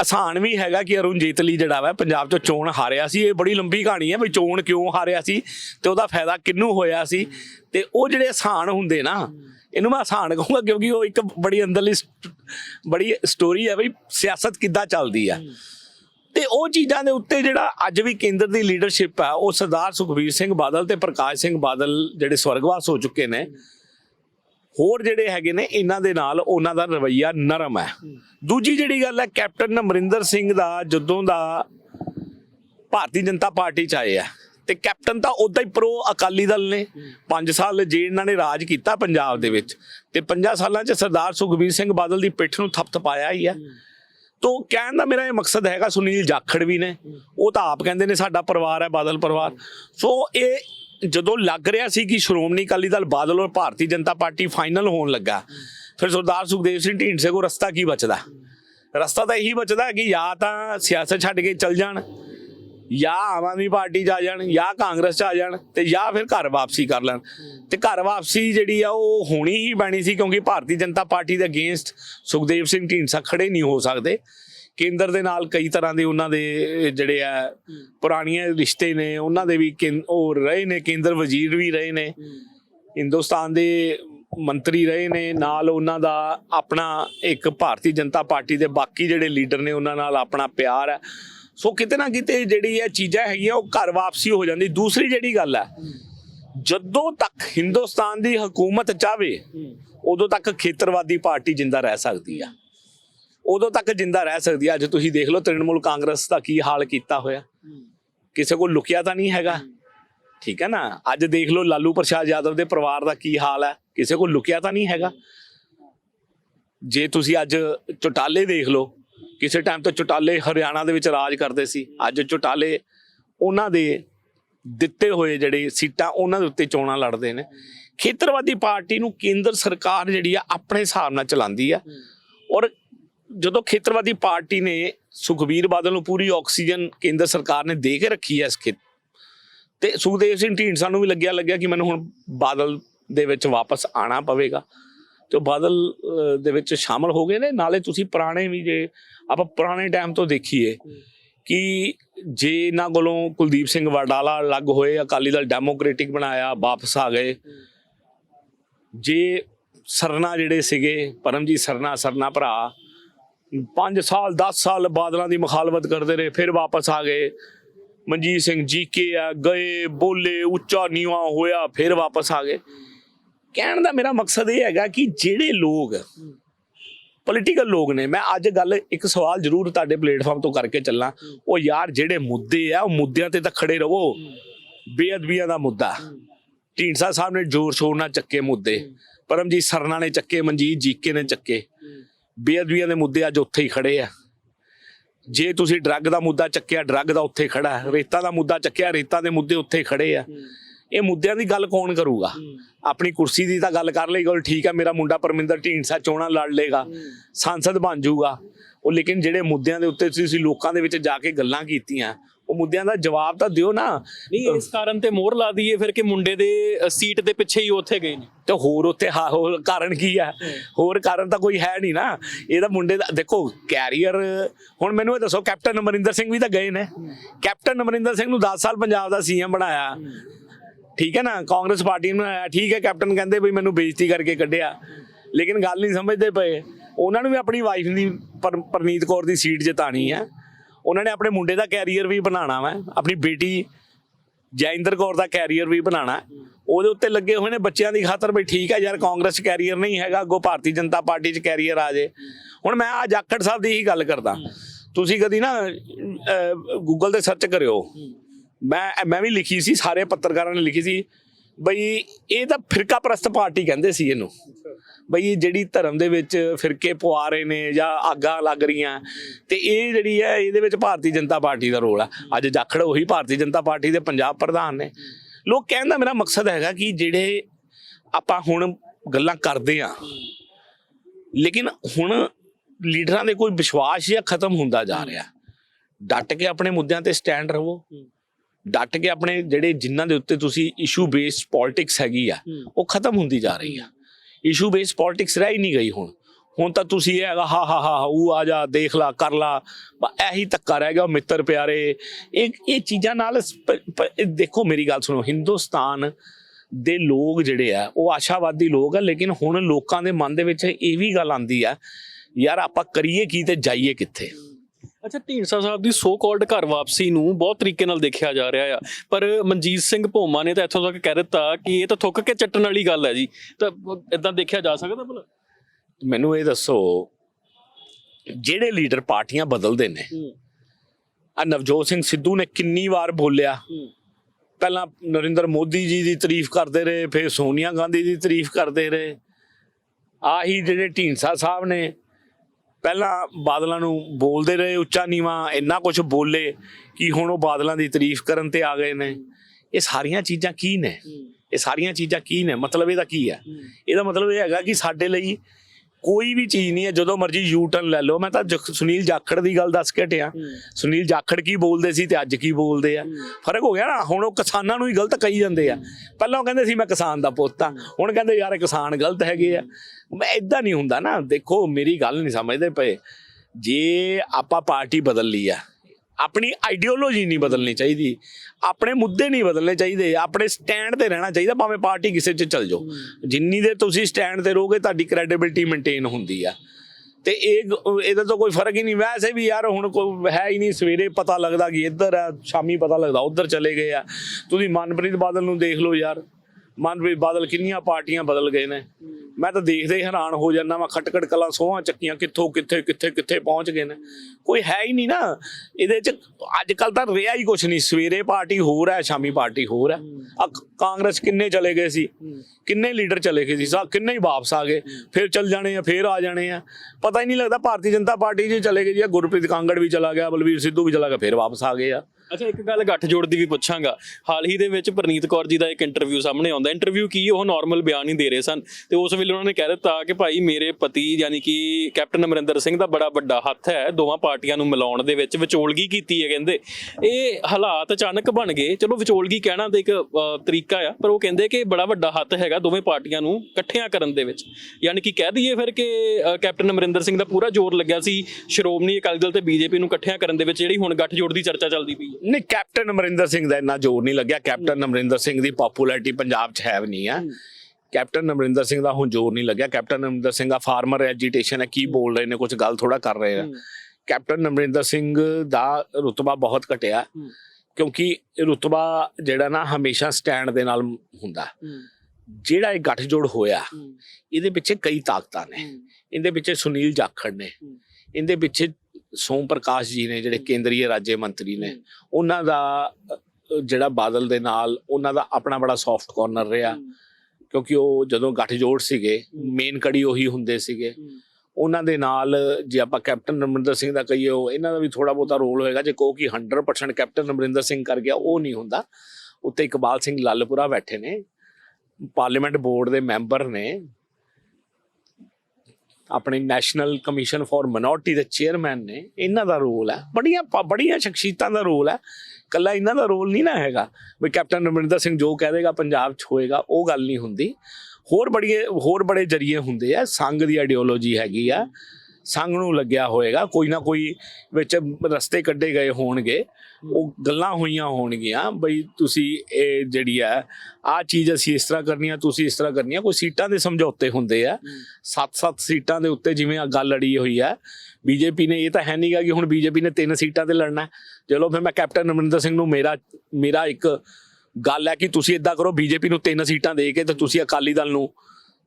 ਆਸਾਨ ਵੀ ਹੈਗਾ ਕਿ ਅਰੁਣ ਜੇਤਲੀ ਜਿਹੜਾ ਵਾ ਪੰਜਾਬ ਚੋਂ ਚੋਣ ਹਾਰਿਆ ਸੀ। ਇਹ ਬੜੀ ਲੰਬੀ ਕਹਾਣੀ ਹੈ ਵੀ ਚੋਣ ਕਿਉਂ ਹਾਰਿਆ ਸੀ ਤੇ ਉਹਦਾ ਫਾਇਦਾ ਕਿੰਨੂੰ ਹੋਇਆ ਸੀ। ਤੇ ਉਹ ਜਿਹੜੇ ਆਸਾਨ ਹੁੰਦੇ ਨਾ, ਇਹਨੂੰ ਮੈਂ ਆਸਾਨ ਕਹੂੰਗਾ ਕਿਉਂਕਿ ਉਹ ਇੱਕ ਬੜੀ ਅੰਦਰਲੀ ਸਟ- ਬੜੀ ਸਟੋਰੀ ਹੈ ਬਈ ਸਿਆਸਤ ਕਿੱਦਾਂ ਚੱਲਦੀ ਆ। ਤੇ ਉਹ ਚੀਜ਼ਾਂ ਦੇ ਉੱਤੇ ਜਿਹੜਾ ਅੱਜ ਵੀ ਕੇਂਦਰ ਦੀ ਲੀਡਰਸ਼ਿਪ ਆ, ਉਹ ਸਰਦਾਰ ਸੁਖਬੀਰ ਸਿੰਘ ਬਾਦਲ ਤੇ ਪ੍ਰਕਾਸ਼ ਸਿੰਘ ਬਾਦਲ ਜਿਹੜੇ ਸਵਰਗਵਾਸ ਹੋ ਚੁੱਕੇ ਨੇ ਹੋਰ ਜਿਹੜੇ ਹੈਗੇ ਨੇ ਇਹਨਾਂ ਦੇ ਨਾਲ ਉਹਨਾਂ ਦਾ ਰਵਈਆ ਨਰਮ ਹੈ। ਦੂਜੀ ਜਿਹੜੀ ਗੱਲ ਹੈ ਕੈਪਟਨ ਅਮਰਿੰਦਰ ਸਿੰਘ ਦਾ ਜਦੋਂ ਦਾ ਭਾਰਤੀ ਜਨਤਾ ਪਾਰਟੀ ਚ ਆਏ ਆ ਤੇ ਕੈਪਟਨ ਤਾਂ ਉਦਾਂ ਹੀ ਪ੍ਰੋ ਅਕਾਲੀ ਦਲ ਨੇ। 5 ਸਾਲ ਜੇ ਇਹਨਾਂ ਨੇ ਰਾਜ ਕੀਤਾ ਪੰਜਾਬ ਦੇ ਵਿੱਚ ਤੇ 5 ਸਾਲਾਂ ਚ ਸਰਦਾਰ ਸੁਖਬੀਰ ਸਿੰਘ ਬਾਦਲ ਦੀ ਪਿੱਠ ਨੂੰ ਥਪਥਪਾਇਆ ਹੀ ਆ। ਤੋ ਕਹਿਣ ਦਾ ਮੇਰਾ ਇਹ ਮਕਸਦ ਹੈਗਾ ਸੁਨੀਲ ਜਾਖੜ ਵੀ ਨੇ ਉਹ ਤਾਂ ਆਪ ਕਹਿੰਦੇ ਨੇ ਸਾਡਾ ਪਰਿਵਾਰ ਹੈ ਬਾਦਲ ਪਰਿਵਾਰ। ਸੋ ਇਹ ਜਦੋਂ ਲੱਗ ਰਿਹਾ ਸੀ ਕਿ ਸ਼੍ਰੋਮਣੀ ਅਕਾਲੀ ਦਲ ਬਾਦਲ ਔਰ ਭਾਰਤੀ ਜਨਤਾ ਪਾਰਟੀ ਫਾਈਨਲ ਹੋਣ ਲੱਗਾ, ਫਿਰ ਸਰਦਾਰ ਸੁਖਦੇਵ ਸਿੰਘ ਢੀਂਡਸੇ ਕੋ ਰਸਤਾ ਕੀ ਬਚਦਾ? ਰਸਤਾ ਤਾਂ ਇਹੀ ਬਚਦਾ ਕਿ ਜਾਂ ਤਾਂ ਸਿਆਸਤ ਛੱਡ ਕੇ ਚੱਲ ਜਾਣ, ਜਾਂ ਆਮ ਆਦਮੀ ਪਾਰਟੀ 'ਚ ਆ ਜਾਣ, ਜਾਂ ਕਾਂਗਰਸ 'ਚ ਆ ਜਾਣ ਤੇ ਜਾਂ ਫਿਰ ਘਰ ਵਾਪਸੀ ਕਰ ਲੈਣ। ਤੇ ਘਰ ਵਾਪਸੀ ਜਿਹੜੀ ਆ ਉਹ ਹੋਣੀ ਹੀ ਪੈਣੀ ਸੀ ਕਿਉਂਕਿ ਭਾਰਤੀ ਜਨਤਾ ਪਾਰਟੀ ਦੇ ਅਗੇਂਸਟ ਸੁਖਦੇਵ ਸਿੰਘ ਢੀਂਡਸਾ ਖੜੇ ਨਹੀਂ ਹੋ ਸਕਦੇ। ਕੇਂਦਰ ਦੇ ਨਾਲ ਕਈ ਤਰ੍ਹਾਂ ਦੇ ਉਹਨਾਂ ਦੇ ਜਿਹੜੇ ਆ ਪੁਰਾਣੀਆਂ ਰਿਸ਼ਤੇ ਨੇ, ਉਹਨਾਂ ਦੇ ਵੀ ਕੇਂ- ਉਹ ਰਹੇ ਨੇ, ਕੇਂਦਰ ਵਜ਼ੀਰ ਵੀ ਰਹੇ ਨੇ। ਹਿੰਦੁਸਤਾਨ ਦੇ ਮੰਤਰੀ ਰਹੇ ਨੇ, ਨਾਲ ਉਹਨਾਂ ਦਾ ਆਪਣਾ ਇੱਕ ਭਾਰਤੀ ਜਨਤਾ ਪਾਰਟੀ ਦੇ ਬਾਕੀ ਜਿਹੜੇ ਲੀਡਰ ਨੇ, ਉਹਨਾਂ ਨਾਲ ਆਪਣਾ ਪਿਆਰ ਹੈ। ਸੋ ਕਿਤੇ ਨਾ ਕਿਤੇ ਜਿਹੜੀ ਇਹ ਚੀਜ਼ਾਂ ਹੈਗੀਆਂ, ਉਹ ਘਰ ਵਾਪਸੀ ਹੋ ਜਾਂਦੀ। ਦੂਸਰੀ ਜਿਹੜੀ ਗੱਲ ਹੈ, ਜਦੋਂ ਤੱਕ ਹਿੰਦੁਸਤਾਨ ਦੀ ਹਕੂਮਤ ਚਾਵੇ, ਉਦੋਂ ਤੱਕ ਖੇਤਰਵਾਦੀ ਪਾਰਟੀ ਜਿੰਦਾ ਰਹਿ ਸਕਦੀ ਆ। ਉਦੋਂ ਤੱਕ ਜਿੰਦਾ ਰਹਿ ਸਕਦੀ ਆ। ਅੱਜ ਤੁਸੀਂ ਦੇਖ ਲਓ ਤ੍ਰਿਣਮੂਲ ਕਾਂਗਰਸ ਦਾ ਕੀ ਹਾਲ ਕੀਤਾ ਹੋਇਆ। ਕਿਸੇ ਕੋਲ ਲੁਕਿਆ ਤਾਂ ਨਹੀਂ ਹੈਗਾ। ਠੀਕ ਹੈ ਨਾ? ਅੱਜ ਦੇਖ ਲਓ ਲਾਲੂ ਪ੍ਰਸ਼ਾਦ ਯਾਦਵ ਦੇ ਪਰਿਵਾਰ ਦਾ ਕੀ ਹਾਲ ਹੈ। ਕਿਸੇ ਕੋਲ ਲੁਕਿਆ ਤਾਂ ਨਹੀਂ ਹੈਗਾ। ਜੇ ਤੁਸੀਂ ਅੱਜ ਚੁਟਾਲੇ ਦੇਖ ਲਓ ਕਿਸੇ ਟਾਈਮ ਤੋਂ ਚੁਟਾਲੇ ਹਰਿਆਣਾ ਦੇ ਵਿੱਚ ਰਾਜ ਕਰਦੇ ਸੀ। ਅੱਜ ਚੁਟਾਲੇ ਉਹਨਾਂ ਦੇ ਦਿੱਤੇ ਹੋਏ ਜਿਹੜੇ ਸੀਟਾਂ ਉਹਨਾਂ ਦੇ ਉੱਤੇ ਚੋਣਾਂ ਲੜਦੇ ਨੇ। ਖੇਤਰਵਾਦੀ ਪਾਰਟੀ ਨੂੰ ਕੇਂਦਰ ਸਰਕਾਰ ਜਿਹੜੀ ਆ ਆਪਣੇ ਹਿਸਾਬ ਨਾਲ ਚਲਾਉਂਦੀ ਆ। ਔਰ ਜਦੋਂ ਖੇਤਰਵਾਦੀ ਪਾਰਟੀ ਨੇ ਸੁਖਬੀਰ ਬਾਦਲ ਨੂੰ ਪੂਰੀ ਆਕਸੀਜਨ ਕੇਂਦਰ ਸਰਕਾਰ ਨੇ ਦੇ ਕੇ ਰੱਖੀ ਹੈ ਇਸ ਖੇਤ ਤੇ ਸੁਖਦੇਵ ਸਿੰਘ ਢੀਂਡਸਾ ਨੂੰ ਵੀ ਲੱਗਿਆ ਲੱਗਿਆ ਕਿ ਮੈਨੂੰ ਹੁਣ ਬਾਦਲ ਦੇ ਵਿੱਚ ਵਾਪਸ ਆਣਾ ਪਵੇਗਾ। ਤੇ ਉਹ ਬਾਦਲ ਦੇ ਵਿੱਚ ਸ਼ਾਮਲ ਹੋ ਗਏ ਨੇ। ਨਾਲੇ ਤੁਸੀਂ ਪੁਰਾਣੇ ਵੀ ਜੇ ਆਪਾਂ ਪੁਰਾਣੇ ਟਾਈਮ ਤੋਂ ਦੇਖੀਏ ਕਿ ਜੇ ਇਹਨਾਂ ਕੋਲੋਂ ਕੁਲਦੀਪ ਸਿੰਘ ਵਡਾਲਾ ਅਲੱਗ ਹੋਏ, ਅਕਾਲੀ ਦਲ ਡੈਮੋਕ੍ਰੈਟਿਕ ਬਣਾਇਆ, ਵਾਪਸ ਆ ਗਏ। ਜੇ ਸਰਨਾ ਜਿਹੜੇ ਸੀਗੇ, ਪਰਮਜੀਤ ਸਰਨਾ ਸਰਨਾ ਭਰਾ 5 ਸਾਲ 10 ਸਾਲ ਬਾਦਲਾਂ ਦੀ ਮੁਖਾਲਫਤ ਕਰਦੇ ਰਹੇ, ਫਿਰ ਵਾਪਸ ਆ ਗਏ। ਮਨਜੀਤ ਸਿੰਘ ਜੀਕੇ ਆ, ਗਏ, ਬੋਲੇ, ਉੱਚਾ ਨੀਵਾ ਹੋਇਆ, ਫਿਰ ਵਾਪਸ ਆ ਗਏ। ਕਹਿਣ ਦਾ ਮੇਰਾ ਮਕਸਦ ਇਹ ਹੈਗਾ ਕਿ ਜਿਹੜੇ ਲੋਕ ਪੋਲੀਟੀਕਲ ਲੋਕ ਨੇ, ਮੈਂ ਅੱਜ ਗੱਲ ਇੱਕ ਸਵਾਲ ਜ਼ਰੂਰ ਤੁਹਾਡੇ ਪਲੇਟਫਾਰਮ ਤੋਂ ਕਰਕੇ ਚੱਲਾਂ। ਉਹ ਯਾਰ ਜਿਹੜੇ ਮੁੱਦੇ ਆ, ਉਹ ਮੁੱਦਿਆਂ ਤੇ ਤਾਂ ਖੜੇ ਰਹੋ ਬੇਅਦਬੀਆਂ ਦਾ ਮੁੱਦਾ। ਢੀਂਡਸਾ ਸਾਹਿਬ ਨੇ ਜ਼ੋਰ ਸ਼ੋਰ ਨਾਲ ਚੱਕੇ ਮੁੱਦੇ। ਪਰਮਜੀਤ ਸਰਨਾ ਨੇ ਚੱਕੇ, ਮਨਜੀਤ ਜੀਕੇ ਨੇ ਚੱਕੇ। ਬੇਅਦਬੀਆਂ ਦੇ ਮੁੱਦੇ ਅੱਜ ਉੱਥੇ ਹੀ ਖੜੇ ਆ। ਜੇ ਤੁਸੀਂ ਡਰੱਗ ਦਾ ਮੁੱਦਾ ਚੱਕਿਆ ਡਰੱਗ ਦਾ ਉੱਥੇ ਖੜਾ ਹੈ। ਰੇਤਾ ਦਾ ਮੁੱਦਾ ਚੱਕਿਆ ਰੇਤਾ ਦੇ ਮੁੱਦੇ ਉੱਥੇ ਖੜੇ ਆ। ਇਹ ਮੁੱਦਿਆਂ ਦੀ ਗੱਲ ਕੌਣ ਕਰੂਗਾ? ਆਪਣੀ ਕੁਰਸੀ ਦੀ ਤਾਂ ਗੱਲ ਕਰ ਲਈ ਗੱਲ ਠੀਕ ਹੈ ਮੇਰਾ ਮੁੰਡਾ ਪਰਮਿੰਦਰ ਢੀਂਡਸਾ ਚੋਣਾਂ ਲੜ ਲੇਗਾ ਸੰਸਦ ਬਣ ਜਾਊਗਾ। ਉਹ ਲੇਕਿਨ ਜਿਹੜੇ ਮੁੱਦਿਆਂ ਦੇ ਉੱਤੇ ਤੁਸੀਂ ਲੋਕਾਂ ਦੇ ਵਿੱਚ ਜਾ ਕੇ ਗੱਲਾਂ ਕੀਤੀਆਂ ਉਹ ਮੁੱਦਿਆਂ ਦਾ ਜਵਾਬ ਤਾਂ ਦਿਓ ਨਾ। ਨਹੀਂ ਇਸ ਕਾਰਨ ਤੇ ਮੋਹਰ ਲਾ ਦਈਏ ਫਿਰ ਕਿ ਮੁੰਡੇ ਦੇ ਸੀਟ ਦੇ ਪਿੱਛੇ ਹੀ ਉੱਥੇ ਗਏ ਨੇ। ਤੇ ਹੋਰ ਉੱਥੇ ਹਾਂ ਹੋਰ ਕਾਰਨ ਕੀ ਹੈ। ਹੋਰ ਕਾਰਨ ਤਾਂ ਕੋਈ ਹੈ ਨਹੀਂ ਨਾ। ਇਹਦਾ ਮੁੰਡੇ ਦਾ ਦੇਖੋ ਕੈਰੀਅਰ ਹੁਣ ਮੈਨੂੰ ਇਹ ਦੱਸੋ ਕੈਪਟਨ ਅਮਰਿੰਦਰ ਸਿੰਘ ਵੀ ਤਾਂ ਗਏ ਨੇ। ਕੈਪਟਨ ਅਮਰਿੰਦਰ ਸਿੰਘ ਨੂੰ 10 ਸਾਲ ਪੰਜਾਬ ਦਾ ਸੀਐਮ ਬਣਾਇਆ। ਠੀਕ ਹੈ ਨਾ? ਕਾਂਗਰਸ ਪਾਰਟੀ ਨੂੰ ਬਣਾਇਆ ਠੀਕ ਹੈ ਕੈਪਟਨ ਕਹਿੰਦੇ ਵੀ ਮੈਨੂੰ ਬੇਇੱਜ਼ਤੀ ਕਰਕੇ ਕੱਢਿਆ। ਲੇਕਿਨ ਗੱਲ ਨਹੀਂ ਸਮਝਦੇ ਪਏ। ਉਹਨਾਂ ਨੂੰ ਵੀ ਆਪਣੀ ਵਾਈਫ ਦੀ ਪਰ- ਪਰਨੀਤ ਕੌਰ ਦੀ ਸੀਟ ਜਿਤਾਣੀ ਹੈ। ਉਹਨਾਂ ਨੇ ਆਪਣੇ ਮੁੰਡੇ ਦਾ ਕੈਰੀਅਰ ਵੀ ਬਣਾਉਣਾ ਵਾ, ਆਪਣੀ ਬੇਟੀ ਜੈਇੰਦਰ ਕੌਰ ਦਾ ਕੈਰੀਅਰ ਵੀ ਬਣਾਉਣਾ। ਉਹਦੇ ਉੱਤੇ ਲੱਗੇ ਹੋਏ ਨੇ ਬੱਚਿਆਂ ਦੀ ਖਾਤਰ ਵੀ ਠੀਕ ਹੈ ਯਾਰ, ਕਾਂਗਰਸ 'ਚ ਕੈਰੀਅਰ ਨਹੀਂ ਹੈਗਾ, ਅੱਗੋਂ ਭਾਰਤੀ ਜਨਤਾ ਪਾਰਟੀ 'ਚ ਕੈਰੀਅਰ ਆ ਜੇ। ਹੁਣ ਮੈਂ ਆ ਜਾਖੜ ਸਾਹਿਬ ਦੀ ਹੀ ਗੱਲ ਕਰਦਾ। ਤੁਸੀਂ ਕਦੀ ਨਾ ਗੂਗਲ ਤੇ ਸਰਚ ਕਰਿਓ। ਮੈਂ ਮੈਂ ਵੀ ਲਿਖੀ ਸੀ, ਸਾਰੇ ਪੱਤਰਕਾਰਾਂ ਨੇ ਲਿਖੀ ਸੀ। ਬਈ, ਇਹ ਤਾਂ ਫਿਰਕਾ ਪ੍ਰਸਤ ਪਾਰਟੀ ਕਹਿੰਦੇ ਸੀ ਇਹਨੂੰ। ਬਈ ਜਿਹੜੀ ਧਰਮ ਦੇ ਵਿੱਚ ਫਿਰਕੇ ਪਵਾ ਰਹੇ ਨੇ ਜਾਂ ਆਗਾਂ ਲੱਗ ਰਹੀਆਂ, ਤੇ ਇਹ ਜਿਹੜੀ ਹੈ, ਇਹਦੇ ਵਿੱਚ ਭਾਰਤੀ ਜਨਤਾ ਪਾਰਟੀ ਦਾ ਰੋਲ ਆ। ਅੱਜ ਜਾਖੜ ਉਹੀ ਭਾਰਤੀ ਜਨਤਾ ਪਾਰਟੀ ਦੇ ਪੰਜਾਬ ਪ੍ਰਧਾਨ ਨੇ। ਲੋਕ ਕਹਿਣ ਦਾ ਮੇਰਾ ਮਕਸਦ ਹੈਗਾ ਕਿ ਜਿਹੜੇ ਆਪਾਂ ਹੁਣ ਗੱਲਾਂ ਕਰਦੇ ਆ ਲੇਕਿਨ ਹੁਣ ਲੀਡਰਾਂ ਦੇ ਕੋਈ ਵਿਸ਼ਵਾਸ ਜਾਂ ਖਤਮ ਹੁੰਦਾ ਜਾ ਰਿਹਾ। ਡਟ ਕੇ ਆਪਣੇ ਮੁੱਦਿਆਂ ਤੇ ਸਟੈਂਡ ਰਹੋ। ਡਟ ਕੇ ਆਪਣੇ ਜਿਹੜੇ ਜਿਨ੍ਹਾਂ ਦੇ ਉੱਤੇ ਤੁਸੀਂ ਇਸ਼ੂ ਬੇਸਡ ਪੋਲਿਟਿਕਸ ਹੈਗੀ ਆ, ਉਹ ਖਤਮ ਹੁੰਦੀ ਜਾ ਰਹੀ ਆ। ਇਸ਼ੂ ਬੇਸ ਪੋਲਿਟਿਕਸ ਰਹਿ ਹੀ ਨਹੀਂ ਗਈ ਹੁਣ। ਹੁਣ ਤਾਂ ਤੁਸੀਂ ਇਹ ਹੈਗਾ, ਹਾ ਹਾ ਹਾ ਉਹ ਆ ਜਾ, ਦੇਖ ਲਾ, ਕਰ ਲਾ। ਇਹੀ ਧੱਕਾ ਰਹਿ ਗਿਆ ਉਹ ਮਿੱਤਰ ਪਿਆਰੇ। ਇਹ ਇਹ ਚੀਜ਼ਾਂ ਨਾਲ ਦੇਖੋ ਮੇਰੀ ਗੱਲ ਸੁਣੋ, ਹਿੰਦੁਸਤਾਨ ਦੇ ਲੋਕ ਜਿਹੜੇ ਆ, ਉਹ ਆਸ਼ਾਵਾਦੀ ਲੋਕ ਆ, ਲੇਕਿਨ ਹੁਣ ਲੋਕਾਂ ਦੇ ਮਨ ਦੇ ਵਿੱਚ ਇਹ ਵੀ ਗੱਲ ਆਂਦੀ ਆ, ਯਾਰ ਆਪਾਂ ਕਰੀਏ ਕੀ ਤੇ ਜਾਈਏ ਕਿੱਥੇ? ਅੱਛਾ ਢੀਂਡਸਾ ਸਾਹਿਬ ਦੀ ਸੋ ਕਾਲਡ ਘਰ ਵਾਪਸੀ ਨੂੰ ਬਹੁਤ ਤਰੀਕੇ ਨਾਲ ਦੇਖਿਆ ਜਾ ਰਿਹਾ ਆ। ਪਰ ਮਨਜੀਤ ਸਿੰਘ ਭੋਮਾ ਨੇ ਤਾਂ ਇੱਥੋਂ ਤੱਕ ਕਹਿ ਦਿੱਤਾ ਕਿ ਇਹ ਤਾਂ ਥੁੱਕ ਕੇ ਚੱਟਣ ਵਾਲੀ ਗੱਲ ਹੈ ਜੀ। ਤਾਂ ਇਦਾਂ ਦੇਖਿਆ ਜਾ ਸਕਦਾ ਭਲਾ? ਮੈਨੂੰ ਇਹ ਦੱਸੋ ਜਿਹੜੇ ਲੀਡਰ ਪਾਰਟੀਆਂ ਬਦਲਦੇ ਨੇ ਆ ਨਵਜੋਤ ਸਿੰਘ ਸਿੱਧੂ ਨੇ ਕਿੰਨੀ ਵਾਰ ਬੋਲਿਆ? ਪਹਿਲਾਂ ਨਰਿੰਦਰ ਮੋਦੀ ਜੀ ਦੀ ਤਾਰੀਫ ਕਰਦੇ ਰਹੇ ਫਿਰ ਸੋਨੀਆ ਗਾਂਧੀ ਦੀ ਤਾਰੀਫ ਕਰਦੇ ਰਹੇ। ਆਹੀ ਜਿਹੜੇ ਢੀਂਡਸਾ ਸਾਹਿਬ ਨੇ ਪਹਿਲਾਂ ਬਾਦਲਾਂ ਨੂੰ ਬੋਲਦੇ ਰਹੇ ਉੱਚਾ ਨੀਵਾ ਇੰਨਾ ਕੁਝ ਬੋਲੇ ਕਿ ਹੁਣ ਉਹ ਬਾਦਲਾਂ ਦੀ ਤਾਰੀਫ ਕਰਨ ਤੇ ਆ ਗਏ ਨੇ। ਇਹ ਸਾਰੀਆਂ ਚੀਜ਼ਾਂ ਕੀ ਨੇ? ਇਹ ਸਾਰੀਆਂ ਚੀਜ਼ਾਂ ਕੀ ਨੇ? ਮਤਲਬ ਇਹਦਾ ਕੀ ਹੈ। ਇਹਦਾ ਮਤਲਬ ਇਹ ਹੈਗਾ ਕਿ ਸਾਡੇ ਲਈ ਕੋਈ ਵੀ ਚੀਜ਼ ਨਹੀਂ ਹੈ ਜਦੋਂ ਮਰਜ਼ੀ ਯੂ ਟਰਨ ਲੈ ਲਓ। ਮੈਂ ਤਾਂ ਸੁਨੀਲ ਜਾਖੜ ਦੀ ਗੱਲ ਦੱਸ ਕੇ ਹਟਿਆ। ਸੁਨੀਲ ਜਾਖੜ ਕੀ ਬੋਲਦੇ ਸੀ ਤੇ ਅੱਜ ਕੀ ਬੋਲਦੇ ਆ। ਫ਼ਰਕ ਹੋ ਗਿਆ ਨਾ ਹੁਣ ਉਹ ਕਿਸਾਨਾਂ ਨੂੰ ਹੀ ਗਲਤ ਕਹੀ ਜਾਂਦੇ ਆ। ਪਹਿਲਾਂ ਉਹ ਕਹਿੰਦੇ ਸੀ ਮੈਂ ਕਿਸਾਨ ਦਾ ਪੁੱਤ ਆ। ਹੁਣ ਕਹਿੰਦੇ ਯਾਰ ਕਿਸਾਨ ਗਲਤ ਹੈਗੇ ਆ। ਮੈਂ ਇਦਾਂ ਨਹੀਂ ਹੁੰਦਾ ਨਾ। ਦੇਖੋ ਮੇਰੀ ਗੱਲ ਨਹੀਂ ਸਮਝਦੇ ਪਏ। ਜੇ ਆਪਾਂ ਪਾਰਟੀ ਬਦਲ ਲਈ ਆ ਆਪਣੀ ਆਈਡੀਓਲੋਜੀ ਨਹੀਂ ਬਦਲਣੀ ਚਾਹੀਦੀ। ਆਪਣੇ ਮੁੱਦੇ ਨਹੀਂ ਬਦਲਣੇ ਚਾਹੀਦੇ। ਆਪਣੇ ਸਟੈਂਡ ਤੇ ਰਹਿਣਾ ਚਾਹੀਦਾ ਭਾਵੇਂ ਪਾਰਟੀ ਕਿਸੇ 'ਚ ਚੱਲ ਜਾਓ। ਜਿੰਨੀ ਦੇਰ ਤੁਸੀਂ ਸਟੈਂਡ ਤੇ ਰਹੋਗੇ ਤੁਹਾਡੀ ਕ੍ਰੈਡੀਬਿਲਟੀ ਮੇਨਟੇਨ ਹੁੰਦੀ ਆ। ਤੇ ਇਹ ਇਹਦਾ ਤਾਂ ਕੋਈ ਫ਼ਰਕ ਹੀ ਨਹੀਂ। ਵੈਸੇ ਵੀ ਯਾਰ ਹੁਣ ਕੋਈ ਹੈ ਹੀ ਨਹੀਂ। ਸਵੇਰੇ ਪਤਾ ਲੱਗਦਾ ਕਿ ਇੱਧਰ ਆ ਸ਼ਾਮੀ ਪਤਾ ਲੱਗਦਾ ਉੱਧਰ ਚਲੇ ਗਏ ਆ। ਤੁਸੀਂ ਮਨਪ੍ਰੀਤ ਬਾਦਲ ਨੂੰ ਦੇਖ ਲਓ ਯਾਰ। ਮਨਪ੍ਰੀਤ ਬਾਦਲ, ਕਿੰਨੀਆਂ ਪਾਰਟੀਆਂ ਬਦਲ ਗਏ ਨੇ। ਮੈਂ ਤਾਂ ਦੇਖਦੇ ਹੀ ਹੈਰਾਨ ਹੋ ਜਾਂਦਾ ਮੈਂ ਖਟਕੜ ਕਲਾਂ ਸੋਹਾਂ ਚੱਕੀਆਂ ਕਿੱਥੋਂ, ਕਿੱਥੇ ਕਿੱਥੇ ਕਿੱਥੇ ਪਹੁੰਚ ਗਏ ਨੇ। ਕੋਈ ਹੈ ਹੀ ਨਹੀਂ ਨਾ, ਇਹਦੇ ਚ ਅੱਜ ਕੱਲ ਤਾਂ ਰਿਹਾ ਹੀ ਕੁਛ ਨਹੀਂ। ਸਵੇਰੇ ਪਾਰਟੀ ਹੋਰ ਹੈ, ਸ਼ਾਮੀ ਪਾਰਟੀ ਹੋਰ ਹੈ। ਆ ਕਾਂਗਰਸ ਕਿੰਨੇ ਚਲੇ ਗਏ ਸੀ, ਕਿੰਨੇ ਲੀਡਰ ਚਲੇ ਗਏ ਸੀ, ਸਾ, ਕਿੰਨੇ ਹੀ ਵਾਪਸ ਆ ਗਏ। ਫਿਰ ਚੱਲ ਜਾਣੇ ਆ, ਫਿਰ ਆ ਜਾਣੇ ਆ। ਪਤਾ ਹੀ ਨਹੀਂ ਲੱਗਦਾ, ਭਾਰਤੀ ਜਨਤਾ ਪਾਰਟੀ 'ਚ ਚਲੇ ਗਏ ਜੀ ਗੁਰਪ੍ਰੀਤ ਕਾਂਗੜ ਵੀ ਚਲਾ ਗਿਆ, ਬਲਵੀਰ ਸਿੱਧੂ ਵੀ ਚਲਾ ਗਿਆ, ਫਿਰ ਵਾਪਸ ਆ ਗਏ ਆ। ਅੱਛਾ ਇੱਕ ਗੱਲ ਗੱਠਜੋੜ ਦੀ ਵੀ ਪੁੱਛਾਂਗਾ। ਹਾਲ ਹੀ ਦੇ ਵਿੱਚ ਪ੍ਰਨੀਤ ਕੌਰ ਜੀ ਦਾ ਇੱਕ ਇੰਟਰਵਿਊ ਸਾਹਮਣੇ ਆਉਂਦਾ। ਇੰਟਰਵਿਊ ਕੀ ਉਹ ਨਾਰਮਲ ਬਿਆਨ ਹੀ ਦੇ ਰਹੇ ਸਨ। ਤੇ ਉਸ ਵੇਲੇ ਉਹਨਾਂ ਨੇ ਕਹਿ ਦਿੱਤਾ ਕਿ ਭਾਈ ਮੇਰੇ ਪਤੀ ਯਾਨੀ ਕਿ ਕੈਪਟਨ ਅਮਰਿੰਦਰ ਸਿੰਘ ਦਾ ਬੜਾ ਵੱਡਾ ਹੱਥ ਹੈ। ਦੋਵਾਂ ਪਾਰਟੀਆਂ ਨੂੰ ਮਿਲਾਉਣ ਦੇ ਵਿੱਚ ਵਿਚੋਲਗੀ ਕੀਤੀ ਹੈ ਕਹਿੰਦੇ। ਇਹ ਹਾਲਾਤ ਅਚਾਨਕ ਬਣ ਗਏ। ਚਲੋ ਵਿਚੋਲਗੀ ਕਹਿਣਾ ਤਾਂ ਇੱਕ ਅ, ਤਰੀਕਾ ਆ ਪਰ ਉਹ ਕਹਿੰਦੇ ਕਿ ਬੜਾ ਵੱਡਾ ਹੱਥ ਹੈਗਾ ਦੋਵੇਂ ਪਾਰਟੀਆਂ ਨੂੰ ਇਕੱਠਿਆਂ ਕਰਨ ਦੇ ਵਿੱਚ। ਯਾਨੀ ਕਿ ਕਹਿ ਦਈਏ ਫਿਰ ਕਿ ਅ, ਕੈਪਟਨ ਅਮਰਿੰਦਰ ਸਿੰਘ ਦਾ ਪੂਰਾ ਜ਼ੋਰ ਲੱਗਿਆ ਸੀ। ਸ਼੍ਰੋਮਣੀ ਅਕਾਲੀ ਦਲ ਤੇ ਬੀਜੇਪੀ ਨੂੰ ਇਕੱਠਿਆਂ ਕਰਨ ਦੇ ਵਿੱਚ ਜਿਹੜੀ ਹੁਣ ਗੱਠਜੋੜ ਦੀ ਚਰਚਾ ਚੱਲਦੀ ਪਈ ਹੈ। ਨਹੀਂ ਕੈਪਟਨ ਅਮਰਿੰਦਰ ਸਿੰਘ ਦਾ ਇੰਨਾ ਜ਼ੋਰ ਨਹੀਂ ਲੱਗਿਆ। ਕੈਪਟਨ ਅਮਰਿੰਦਰ ਸਿੰਘ ਦੀ ਪਪੂਲੈਰਿਟੀ ਪੰਜਾਬ 'ਚ ਹੈ ਵੀ ਨਹੀਂ ਆ। ਕੈਪਟਨ ਅਮਰਿੰਦਰ ਸਿੰਘ ਦਾ ਹੁਣ ਜ਼ੋਰ ਨਹੀਂ ਲੱਗਿਆ। ਕੈਪਟਨ ਅਮਰਿੰਦਰ ਸਿੰਘ ਦਾ ਫਾਰਮਰ ਐਜੀਟੇਸ਼ਨ ਹੈ ਕੀ ਬੋਲ ਰਹੇ ਨੇ ਕੁਝ ਗੱਲ ਥੋੜਾ ਕਰ ਰਹੇ ਆ। ਕੈਪਟਨ ਅਮਰਿੰਦਰ ਸਿੰਘ ਦਾ ਰੁਤਬਾ ਬਹੁਤ ਘਟਿਆ ਕਿਉਂਕਿ ਰੁਤਬਾ ਜਿਹੜਾ ਨਾ ਹਮੇਸ਼ਾ ਸਟੈਂਡ ਦੇ ਨਾਲ ਹੁੰਦਾ। ਜਿਹੜਾ ਇਹ ਗੱਠਜੋੜ ਹੋਇਆ ਇਹਦੇ ਪਿੱਛੇ ਕਈ ਤਾਕਤਾਂ ਨੇ। ਇਹਦੇ ਪਿੱਛੇ ਸੁਨੀਲ ਜਾਖੜ ਨੇ। ਇਹਦੇ ਪਿੱਛੇ ਸੋਮ ਪ੍ਰਕਾਸ਼ ਜੀ ਨੇ ਜਿਹੜੇ ਕੇਂਦਰੀ ਰਾਜੇ ਮੰਤਰੀ ਨੇ ਉਹਨਾਂ ਦਾ ਜਿਹੜਾ ਬਾਦਲ ਦੇ ਨਾਲ ਉਹਨਾਂ ਦਾ ਆਪਣਾ ਬੜਾ ਸੌਫਟ ਕਾਰਨਰ ਰਿਹਾ। ਕਿਉਂਕਿ ਉਹ ਜਦੋਂ ਗੱਠਜੋੜ ਸੀਗੇ ਮੇਨ ਕੜੀ ਉਹੀ ਹੁੰਦੇ ਸੀਗੇ। ਉਹਨਾਂ ਦੇ ਨਾਲ ਜੇ ਆਪਾਂ ਕੈਪਟਨ ਅਮਰਿੰਦਰ ਸਿੰਘ ਦਾ ਕਹੀਏ ਉਹ ਇਹਨਾਂ ਦਾ ਵੀ ਥੋੜਾ ਬਹੁਤਾ ਰੋਲ ਹੋਏਗਾ। ਜੇ ਕਹੋ ਕਿ 100% ਕੈਪਟਨ ਅਮਰਿੰਦਰ ਸਿੰਘ ਕਰ ਗਿਆ ਉਹ ਨਹੀਂ ਹੁੰਦਾ। ਉੱਤੇ ਇਕਬਾਲ ਸਿੰਘ ਲੱਲਪੁਰਾ ਬੈਠੇ ਨੇ। ਪਾਰਲੀਮੈਂਟ ਬੋਰਡ ਦੇ ਮੈਂਬਰ ਨੇ। ਆਪਣੇ ਨੈਸ਼ਨਲ ਕਮਿਸ਼ਨ ਫਾਰ ਮਿਨੋਰਟੀ ਦੇ ਚੇਅਰਮੈਨ ਨੇ, ਇਹਨਾਂ ਦਾ ਰੋਲ ਹੈ। ਬੜੀਆਂ ਬੜੀਆਂ ਸ਼ਖਸੀਅਤਾਂ ਦਾ ਰੋਲ ਹੈ। ਕੱਲਾ ਇਹਨਾਂ ਦਾ ਰੋਲ ਨਹੀਂ ਨਾ ਹੈਗਾ। ਵੀ ਕੈਪਟਨ ਅਮਰਿੰਦਰ ਸਿੰਘ ਜੋ ਕਹਿ ਦੇਗਾ ਪੰਜਾਬ 'ਚ ਹੋਏਗਾ, ਉਹ ਗੱਲ ਨਹੀਂ ਹੁੰਦੀ। ਹੋਰ ਬੜੀਏ, ਹੋਰ ਬੜੇ ਜਰੀਏ ਹੁੰਦੇ ਆ। ਸੰਘ ਦੀ ਆਈਡੀਓਲੋਜੀ ਹੈਗੀ ਆ। ਸੰਘ ਨੂੰ ਲੱਗਿਆ ਹੋਏਗਾ। ਕੋਈ ਨਾ ਕੋਈ ਵਿੱਚ ਰਸਤੇ ਕੱਢੇ ਗਏ ਹੋਣਗੇ। ਉਹ ਗੱਲਾਂ ਹੋਈਆਂ ਹੋਣਗੀਆਂ ਬਈ ਤੁਸੀਂ ਇਹ ਜਿਹੜੀ ਆ ਆ ਚੀਜ਼ ਅਸੀਂ ਇਸ ਤਰ੍ਹਾਂ ਕਰਨੀ ਆ ਤੁਸੀਂ ਇਸ ਤਰ੍ਹਾਂ ਕਰਨੀ ਆ। ਕੋਈ ਸੀਟਾਂ ਦੇ ਸਮਝੌਤੇ ਹੁੰਦੇ ਆ। ਸੱਤ-ਸੱਤ ਸੀਟਾਂ ਦੇ ਉੱਤੇ ਜਿਵੇਂ ਆ ਗੱਲ ਅੜੀ ਹੋਈ ਆ ਬੀਜੇਪੀ ਨੇ ਇਹ ਤਾਂ ਹੈ ਨਹੀਂਗਾ ਕਿ ਹੁਣ ਬੀਜੇਪੀ ਨੇ ਤਿੰਨ ਸੀਟਾਂ ਤੇ ਲੜਨਾ। ਚਲੋ ਫਿਰ ਮੈਂ ਕੈਪਟਨ ਅਮਰਿੰਦਰ ਸਿੰਘ ਨੂੰ ਮੇਰਾ ਮੇਰਾ ਇੱਕ ਗੱਲ ਹੈ ਕਿ ਤੁਸੀਂ ਇਦਾਂ ਕਰੋ ਬੀਜੇਪੀ ਨੂੰ ਤਿੰਨ ਸੀਟਾਂ ਦੇ ਕੇ ਤੇ ਤੁਸੀਂ ਅਕਾਲੀ ਦਲ ਨੂੰ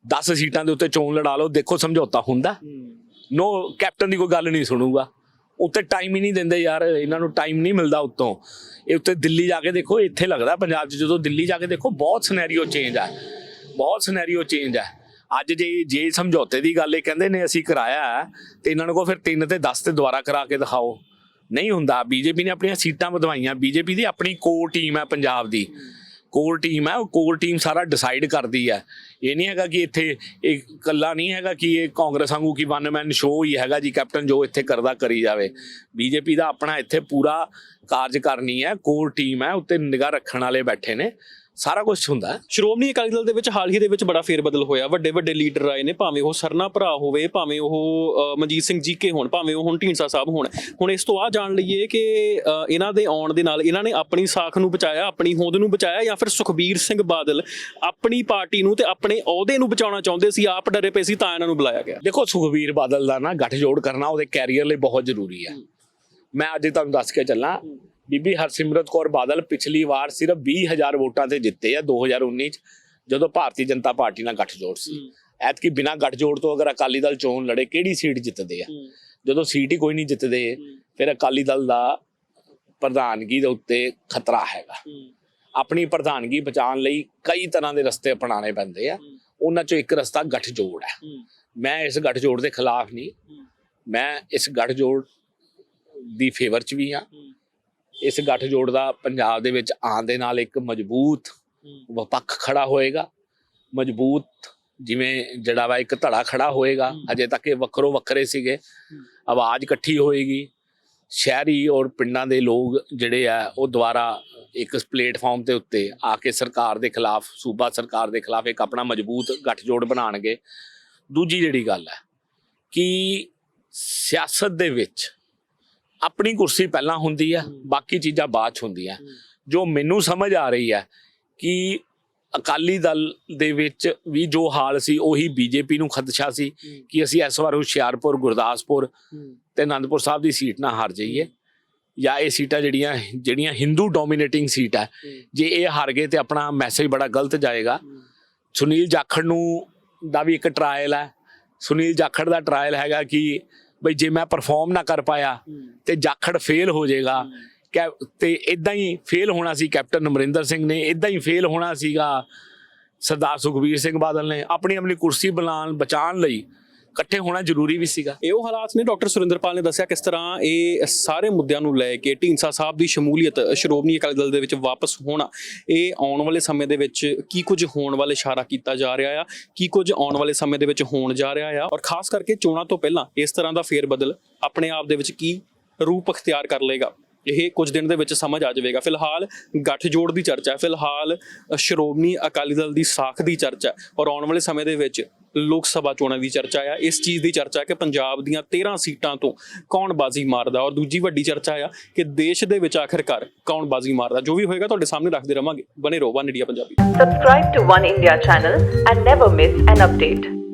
10 ਸੀਟਾਂ ਦੇ ਉੱਤੇ ਚੋਣ ਲੜਾ ਲਓ। ਦੇਖੋ ਸਮਝੌਤਾ ਹੁੰਦਾ। ਨੋ ਕੈਪਟਨ ਦੀ ਕੋਈ ਗੱਲ ਨਹੀਂ ਸੁਣੂਗਾ। ਉੱਤੇ ਟਾਈਮ ਹੀ ਨਹੀਂ ਦਿੰਦੇ ਯਾਰ ਇਹਨਾਂ ਨੂੰ ਟਾਈਮ ਨਹੀਂ ਮਿਲਦਾ ਉੱਤੋਂ। ਇਹ ਉੱਤੇ ਦਿੱਲੀ ਜਾ ਕੇ ਦੇਖੋ ਇੱਥੇ ਲੱਗਦਾ ਪੰਜਾਬ 'ਚ ਜਦੋਂ ਦਿੱਲੀ ਜਾ ਕੇ ਦੇਖੋ ਬਹੁਤ ਸਿਨੈਰੀਓ ਚੇਂਜ ਆ। ਬਹੁਤ ਸਿਨੈਰੀਓ ਚੇਂਜ ਆ। ਅੱਜ ਜੇ ਜੇ ਸਮਝੌਤੇ ਦੀ ਗੱਲ ਇਹ ਕਹਿੰਦੇ ਨੇ ਅਸੀਂ ਕਰਾਇਆ ਹੈ, ਤੇ ਇਹਨਾਂ ਨੂੰ ਕੋ ਫਿਰ 3 ਤੇ 10 ਤੇ ਦੁਬਾਰਾ ਕਰਾ ਕੇ ਦਿਖਾਓ। ਨਹੀਂ ਹੁੰਦਾ। ਬੀਜੇਪੀ ਨੇ ਆਪਣੀਆਂ ਸੀਟਾਂ ਵਧਵਾਈਆਂ। ਬੀਜੇਪੀ ਦੀ ਆਪਣੀ ਕੋਰ ਟੀਮ ਹੈ ਪੰਜਾਬ ਦੀ। ਕੋਰ ਟੀਮ ਹੈ, ਉਹ ਕੋਰ ਟੀਮ ਸਾਰਾ ਡਿਸਾਈਡ ਕਰਦੀ ਹੈ। ਇਹ ਨਹੀਂ ਹੈਗਾ ਕਿ ਇੱਥੇ ਇਹ ਕੱਲਾ ਨਹੀਂ ਹੈਗਾ ਕਿ ਇਹ ਕਾਂਗਰਸ ਵਾਂਗੂ ਕਿ ਵਨ ਮੈਨ ਸ਼ੋਅ ਹੀ ਹੈਗਾ ਜੀ ਕੈਪਟਨ ਜੋ ਇੱਥੇ ਕਰਦਾ ਕਰੀ ਜਾਵੇ। ਬੀਜੇਪੀ ਦਾ ਆਪਣਾ ਇੱਥੇ ਪੂਰਾ ਕਾਰਜ ਕਰਨੀ ਹੈ ਕੋਰ ਟੀਮ ਹੈ, ਉੱਤੇ ਨਿਗਾਹ ਰੱਖਣ ਵਾਲੇ ਬੈਠੇ ਨੇ। ਸਾਰਾ ਕੁਝ ਹੁੰਦਾ। ਸ਼੍ਰੋਮਣੀ ਅਕਾਲੀ ਦਲ ਦੇ ਵਿੱਚ ਹਾਲ ਹੀ ਦੇ ਵਿੱਚ ਬੜਾ ਫੇਰਬਦਲ ਹੋਇਆ। ਵੱਡੇ ਵੱਡੇ ਲੀਡਰ ਆਏ ਨੇ ਭਾਵੇਂ ਉਹ ਸਰਨਾ ਭਰਾ ਹੋਵੇ ਭਾਵੇਂ ਉਹ ਮਨਜੀਤ ਸਿੰਘ ਜੀਕੇ ਹੋਣ ਭਾਵੇਂ ਉਹ ਹੁਣ ਢੀਂਡਸਾ ਸਾਹਿਬ ਹੋਣ। ਹੁਣ ਇਸ ਤੋਂ ਆ ਜਾਣ ਲਈਏ ਕਿ ਇਹਨਾਂ ਦੇ ਆਉਣ ਦੇ ਨਾਲ ਇਹਨਾਂ ਨੇ ਆਪਣੀ ਸਾਖ ਨੂੰ ਬਚਾਇਆ ਆਪਣੀ ਹੋਂਦ ਨੂੰ ਬਚਾਇਆ ਜਾਂ ਫਿਰ ਸੁਖਬੀਰ ਸਿੰਘ ਬਾਦਲ ਆਪਣੀ ਪਾਰਟੀ ਨੂੰ ਤੇ ਆਪਣੇ ਅਹੁਦੇ ਨੂੰ ਬਚਾਉਣਾ ਚਾਹੁੰਦੇ ਸੀ ਆਪ ਡਰੇ ਪਏ ਸੀ ਤਾਂ ਇਹਨਾਂ ਨੂੰ ਬੁਲਾਇਆ ਗਿਆ। ਦੇਖੋ ਸੁਖਬੀਰ ਬਾਦਲ ਦਾ ਨਾ ਗੱਠਜੋੜ ਕਰਨਾ ਉਹਦੇ ਕੈਰੀਅਰ ਲਈ ਬਹੁਤ ਜ਼ਰੂਰੀ ਹੈ। ਮੈਂ ਅੱਜ ਤੁਹਾਨੂੰ ਦੱਸ ਕੇ ਚੱਲਾਂ ਬੀਬੀ ਹਰਸਿਮਰਤ ਕੌਰ ਬਾਦਲ ਪਿਛਲੀ ਵਾਰ ਸਿਰਫ 20000 ਵੋਟਾਂ ਤੇ ਜਿੱਤੇ ਆ 2019 ਚ ਜਦੋਂ ਭਾਰਤੀ ਜਨਤਾ ਪਾਰਟੀ ਨਾਲ ਗੱਠਜੋੜ ਸੀ। ਐਤਕੀ ਬਿਨਾਂ ਗੱਠਜੋੜ ਤੋਂ ਅਗਰ ਅਕਾਲੀ ਦਲ ਚੋਣ ਲੜੇ ਕਿਹੜੀ ਸੀਟ ਜਿੱਤਦੇ ਆ? ਜਦੋਂ ਸੀਟ ਹੀ ਕੋਈ ਨਹੀਂ ਜਿੱਤਦੇ ਫਿਰ ਅਕਾਲੀ ਦਲ ਦਾ ਪ੍ਰਧਾਨਗੀ ਦੇ ਉੱਤੇ ਖਤਰਾ ਹੈਗਾ। ਆਪਣੀ ਪ੍ਰਧਾਨਗੀ ਬਚਾਉਣ ਲਈ ਕਈ ਤਰ੍ਹਾਂ ਦੇ ਰਸਤੇ ਅਪਣਾਉਣੇ ਪੈਂਦੇ ਆ। ਉਹਨਾਂ ਚੋਂ ਇੱਕ ਰਸਤਾ ਗੱਠਜੋੜ ਹੈ। ਮੈਂ ਇਸ ਗੱਠਜੋੜ ਦੇ ਖਿਲਾਫ ਨਹੀਂ। ਮੈਂ ਇਸ ਗੱਠਜੋੜ ਦੀ ਫੇਵਰ ਚ ਵੀ ਹਾਂ। ਇਸ ਗੱਠਜੋੜ ਦਾ ਪੰਜਾਬ ਦੇ ਵਿੱਚ ਆਉਣ ਦੇ ਨਾਲ ਇੱਕ ਮਜ਼ਬੂਤ ਵਿਪੱਖ ਖੜਾ ਹੋਏਗਾ। ਮਜ਼ਬੂਤ ਜਿਵੇਂ ਜਿਹੜਾ ਵਾ ਇੱਕ ਧੜਾ ਖੜਾ ਹੋਏਗਾ। ਅਜੇ ਤੱਕ ਇਹ ਵੱਖਰੋ ਵੱਖਰੇ ਸੀਗੇ। ਆਵਾਜ਼ ਇਕੱਠੀ ਹੋਏਗੀ। ਸ਼ਹਿਰੀ ਔਰ ਪਿੰਡਾਂ ਦੇ ਲੋਕ ਜਿਹੜੇ ਆ ਉਹ ਦੁਬਾਰਾ ਇੱਕ ਪਲੇਟਫਾਰਮ ਦੇ ਉੱਤੇ ਆ ਕੇ ਸਰਕਾਰ ਦੇ ਖਿਲਾਫ ਸੂਬਾ ਸਰਕਾਰ ਦੇ ਖਿਲਾਫ ਇੱਕ ਆਪਣਾ ਮਜ਼ਬੂਤ ਗੱਠਜੋੜ ਬਣਾਉਣਗੇ। ਦੂਜੀ ਜਿਹੜੀ ਗੱਲ ਹੈ ਕਿ ਸਿਆਸਤ ਦੇ ਵਿੱਚ ਆਪਣੀ ਕੁਰਸੀ ਪਹਿਲਾਂ ਹੁੰਦੀ ਹੈ। ਬਾਕੀ ਚੀਜ਼ਾਂ ਬਾਅਦ ਚ ਹੁੰਦੀਆਂ। ਜੋ ਮੈਨੂੰ ਸਮਝ ਆ ਰਹੀ ਹੈ ਕਿ ਅਕਾਲੀ ਦਲ ਦੇ ਵਿੱਚ ਵੀ ਜੋ ਹਾਲ ਸੀ ਉਹੀ ਬੀਜੇਪੀ ਨੂੰ ਖਦਸ਼ਾ ਸੀ ਕਿ ਅਸੀਂ ਇਸ ਵਾਰ ਹੁਸ਼ਿਆਰਪੁਰ ਗੁਰਦਾਸਪੁਰ ਤੇ ਆਨੰਦਪੁਰ ਸਾਹਿਬ ਦੀ ਸੀਟ ਨਾ ਹਾਰ ਜਾਈਏ ਜਾਂ ਇਹ ਸੀਟਾਂ ਜਿਹੜੀਆਂ ਜਿਹੜੀਆਂ ਹਿੰਦੂ ਡੋਮੀਨੇਟਿੰਗ ਸੀਟ ਹੈ। ਜੇ ਇਹ ਹਾਰ ਗਏ ਤੇ ਆਪਣਾ ਮੈਸੇਜ ਬੜਾ ਗਲਤ ਜਾਏਗਾ। ਸੁਨੀਲ ਜਾਖੜ ਨੂੰ ਦਾ ਵੀ ਇੱਕ ਟਰਾਇਲ ਹੈ ਸੁਨੀਲ ਜਾਖੜ ਦਾ ਟਰਾਇਲ ਹੈਗਾ ਕਿ ਬਈ ਜੇ ਮੈਂ ਪਰਫਾਰਮ ਨਾ ਕਰ ਪਾਇਆ ਤੇ ਜਾਖੜ ਫੇਲ ਹੋ ਜਾਏਗਾ। ਕੈ- ਤੇ ਇਦਾਂ ਹੀ ਫੇਲ ਹੋਣਾ ਸੀ ਕੈਪਟਨ ਅਮਰਿੰਦਰ ਸਿੰਘ ਨੇ ਇਦਾਂ ਹੀ ਫੇਲ ਹੋਣਾ ਸੀਗਾ ਸਰਦਾਰ ਸੁਖਬੀਰ ਸਿੰਘ ਬਾਦਲ ਨੇ ਆਪਣੀ ਆਪਣੀ ਕੁਰਸੀ ਬਣਾਉਣ ਬਚਾਉਣ ਲਈ। ਇਕੱਠੇ ਹੋਣਾ ਜ਼ਰੂਰੀ ਵੀ ਸੀਗਾ। ਇਹ ਉਹ ਹਾਲਾਤ ਨੇ ਡਾਕਟਰ ਸੁਰਿੰਦਰਪਾਲ ਨੇ ਦੱਸਿਆ ਕਿਸ ਤਰ੍ਹਾਂ ਇਹ ਸਾਰੇ ਮੁੱਦਿਆਂ ਨੂੰ ਲੈ ਕੇ ਢੀਂਸਾ ਸਾਹਿਬ ਦੀ ਸ਼ਮੂਲੀਅਤ ਸ਼੍ਰੋਮਣੀ ਅਕਾਲੀ ਦਲ ਦੇ ਵਿੱਚ ਵਾਪਸ ਹੋਣਾ। ਇਹ ਆਉਣ ਵਾਲੇ ਸਮੇਂ ਦੇ ਵਿੱਚ ਕੀ ਕੁਝ ਹੋਣ ਵਾਲੇ ਇਸ਼ਾਰਾ ਕੀਤਾ ਜਾ ਰਿਹਾ ਆ, ਕੀ ਕੁਝ ਆਉਣ ਵਾਲੇ ਸਮੇਂ ਦੇ ਵਿੱਚ ਹੋਣ ਜਾ ਰਿਹਾ ਆ ਔਰ ਖਾਸ ਕਰਕੇ ਚੋਣਾਂ ਤੋਂ ਪਹਿਲਾਂ ਇਸ ਤਰ੍ਹਾਂ ਦਾ ਫੇਰ ਬਦਲ ਆਪਣੇ ਆਪ ਦੇ ਵਿੱਚ ਕੀ ਰੂਪ ਅਖਤਿਆਰ ਕਰ ਲਏਗਾ, ਇਹ ਕੁਝ ਦਿਨ ਦੇ ਵਿੱਚ ਸਮਝ ਆ ਜਾਵੇਗਾ। ਫਿਲਹਾਲ ਗੱਠਜੋੜ ਦੀ ਚਰਚਾ ਹੈ, ਫਿਲਹਾਲ ਸ਼੍ਰੋਮਣੀ ਅਕਾਲੀ ਦਲ ਦੀ ਸਾਖ ਦੀ ਚਰਚਾ ਔਰ ਆਉਣ ਵਾਲੇ ਸਮੇਂ ਦੇ ਵਿੱਚ ਲੋਕ ਸਭਾ ਚੋਣਾਂ ਦੀ ਚਰਚਾ ਆ। ਇਸ ਚੀਜ਼ ਦੀ ਚਰਚਾ ਕਿ ਪੰਜਾਬ ਦੀਆਂ 13 ਸੀਟਾਂ ਤੋਂ ਕੌਣ ਬਾਜ਼ੀ ਮਾਰਦਾ ਔਰ ਦੂਜੀ ਵੱਡੀ ਚਰਚਾ ਆ ਕਿ ਦੇਸ਼ ਦੇ ਵਿੱਚ ਆਖਿਰਕਾਰ ਕੌਣ ਬਾਜ਼ੀ ਮਾਰਦਾ। ਜੋ ਵੀ ਹੋਏਗਾ ਤੁਹਾਡੇ ਸਾਹਮਣੇ ਰੱਖਦੇ ਰਵਾਂਗੇ। ਬਨੇ ਰਹੋ one India Punjabi. Subscribe to One India channel and never miss an update.